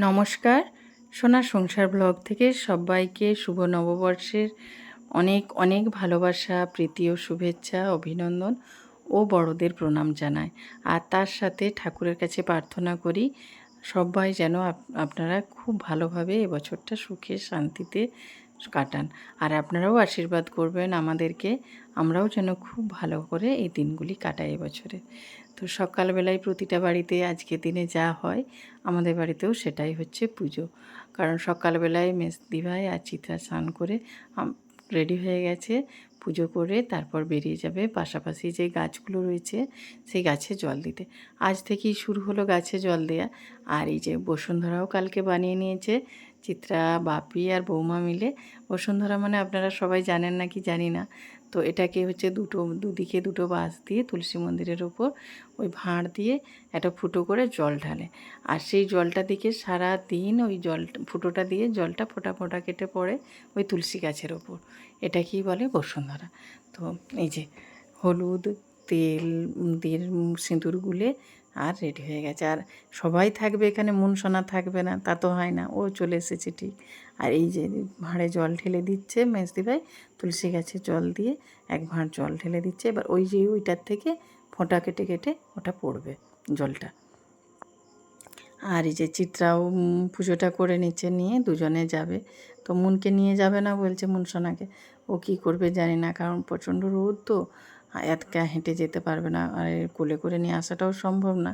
নমস্কার। সোনার সংসার ব্লগ থেকে সবাইকে শুভ নববর্ষের অনেক অনেক ভালোবাসা, প্রীতি ও শুভেচ্ছা, অভিনন্দন ও বড়দের প্রণাম জানায় আর তার সাথে ঠাকুরের কাছে প্রার্থনা করি, সবাই যেন আপ- আপনারা খুব ভালোভাবে এবছরটা সুখে শান্তিতে কাটান। আর আপনারাও আশীর্বাদ করবেন আমাদেরকে। আমরাও যেন খুব ভালো করে এই দিনগুলি কাটাই এবছরে। তো সকালবেলায় প্রতিটা বাড়িতে আজকে দিনে যা হয়, আমাদের বাড়িতেও সেটাই হচ্ছে পুজো। কারণ সকালবেলায় মেসদি ভাই আর চিত্রা স্নান করে রেডি হয়ে গেছে, পুজো করে তারপর বেরিয়ে যাবে। পাশাপাশি যে গাছগুলো রয়েছে, সেই গাছে জল দিতে। আজ থেকেই শুরু হলো গাছে জল দেয়া। আর এই যে বসুন্ধরাও কালকে বানিয়ে নিয়েছে। চিত্রা, বাপি আর বৌমা মিলে। বসুন্ধরা মানে আপনারা সবাই জানেন না কি জানি না। তো এটাকে হচ্ছে দুটো, দুদিকে দুটো বাঁশ দিয়ে তুলসী মন্দিরের ওপর ওই ভাঁড় দিয়ে একটা ফুটো করে জল ঢালে। আর সেই জলটা দিকে সারা দিন ওই জল, ফুটোটা দিয়ে জলটা ফোটা ফোটা কেটে পড়ে ওই তুলসী গাছের ওপর। এটাকেই বলে বসুন্ধরা? তো এই যে হলুদ তেল দিয়ে সিঁদুর গুলে আর রেডি হয়ে গেছে। আর সবাই থাকবে এখানে, মুনসোনা থাকবে না, তা তো হয় না। ও চলে এসেছে ঠিক। আর এই যে ভাঁড়ে জল ঢেলে দিচ্ছে মেজদি ভাই, তুলসী গাছে জল দিয়ে এক ভাঁড় জল ঢেলে দিচ্ছে। এবার ওই যে ওইটার থেকে ফোঁটা কেটে কেটে ওটা পড়বে জলটা। আর এই যে চিত্রাও পুজোটা করে নিচ্ছে, নিয়ে দুজনে যাবে। তো মুনকে নিয়ে যাবে না বলছে মুনসোনাকে। ও কি করবে জানি না, কারণ প্রচণ্ড রোদ তো। এতকা হেঁটে যেতে পারবে না, আর কোলে করে নিয়ে আসাটাও সম্ভব না।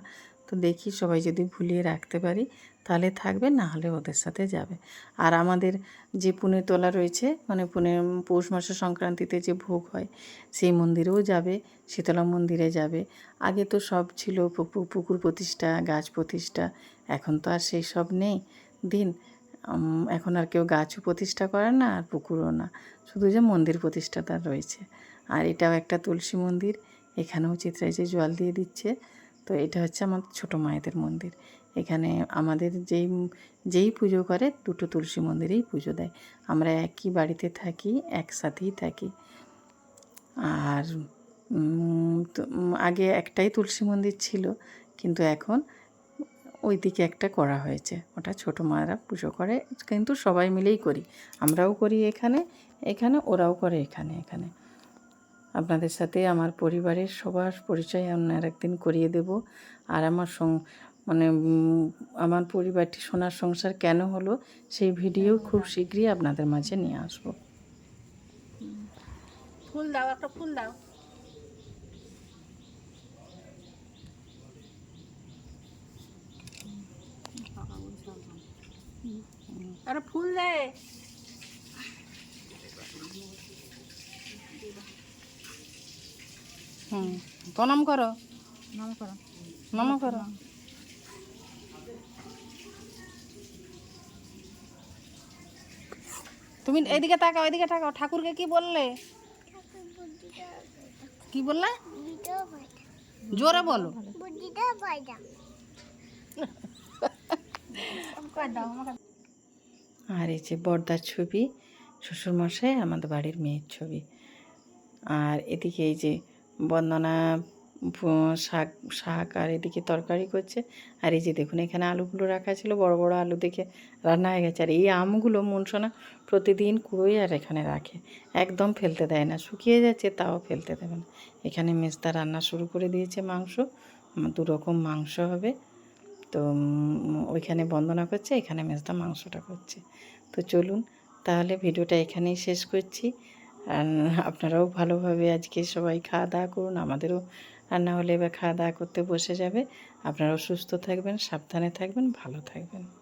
তো দেখি সবাই যদি ভুলিয়ে রাখতে পারি, তাহলে থাকবে, না হলে ওদের সাথে যাবে। আর আমাদের যে পুনে তোলা রয়েছে মানে পুনে পৌষ মাসের সংক্রান্তিতে যে ভোগ হয়, সেই মন্দিরেও যাবে, শীতলা মন্দিরে যাবে। আগে তো সব ছিল পুকুর প্রতিষ্ঠা, গাছ প্রতিষ্ঠা, এখন তো আর সেই সব নেই। দিন এখন আর কেউ গাছও প্রতিষ্ঠা করে না, আর পুকুরও না। শুধু যে মন্দির প্রতিষ্ঠাতা রয়েছে। আর এটাও একটা তুলসী মন্দির। এখানেও চিত্রায় যে জল দিয়ে দিচ্ছে। তো এটা হচ্ছে আমার ছোটো মায়েদের মন্দির। এখানে আমাদের যেই যেই পুজো করে, দুটো তুলসী মন্দিরেই পুজো দেয়। আমরা একই বাড়িতে থাকি, একসাথেই থাকি। আর আগে একটাই তুলসী মন্দির ছিল, কিন্তু এখন ওই দিকে একটা করা হয়েছে। ওটা ছোটো মায়েরা পুজো করে, কিন্তু সবাই মিলেই করি। আমরাও করি এখানে এখানে, ওরাও করে এখানে এখানে। আপনাদের সাথে আমার পরিবারের সবার পরিচয় অন্য একদিন করিয়ে দেব। আর আমার সং মানে আমার পরিবারটি সোনার সংসার কেন হলো সেই ভিডিও খুব শীঘ্রই আপনাদের মাঝে নিয়ে আসব। ফুল দাও, একটা ফুল দাও। আরে ফুল দে। হুম। প্রণাম করো। নাম করো। নাম করো। তুমি এদিকে তাকাও এদিকে তাকাও। ঠাকুরকে কি বললে? কি বললে? জোরে বলো। আর এই যে বর্দার ছবি শ্বশুরমশাই আমাদের বাড়ির মেয়ের ছবি। আর এদিকে এই যে বন্দনা শাক শাক আর এদিকে তরকারি করছে। আর এই যে দেখুন, এখানে আলুগুলো রাখা ছিল, বড় বড় আলু দেখে রান্না হয়ে গেছে। আর এই আমগুলো মনসোনা প্রতিদিন কুড়োই আর এখানে রাখে। একদম ফেলতে দেয় না, শুকিয়ে যাচ্ছে, তাও ফেলতে দেবে না। এখানে মেজদা রান্না শুরু করে দিয়েছে মাংস। দু রকম মাংস হবে। তো ওইখানে বন্দনা করছে, এখানে মেজদা মাংসটা করছে। তো চলুন, তাহলে ভিডিওটা এখানেই শেষ করছি। আপনারাও ভালোভাবে আজকে সবাই খাওয়া দাওয়া করুন। আমাদেরও রান্না হলে এবার খাওয়া দাওয়া করতে বসে যাবে। আপনারাও সুস্থ থাকবেন, সাবধানে থাকবেন, ভালো থাকবেন।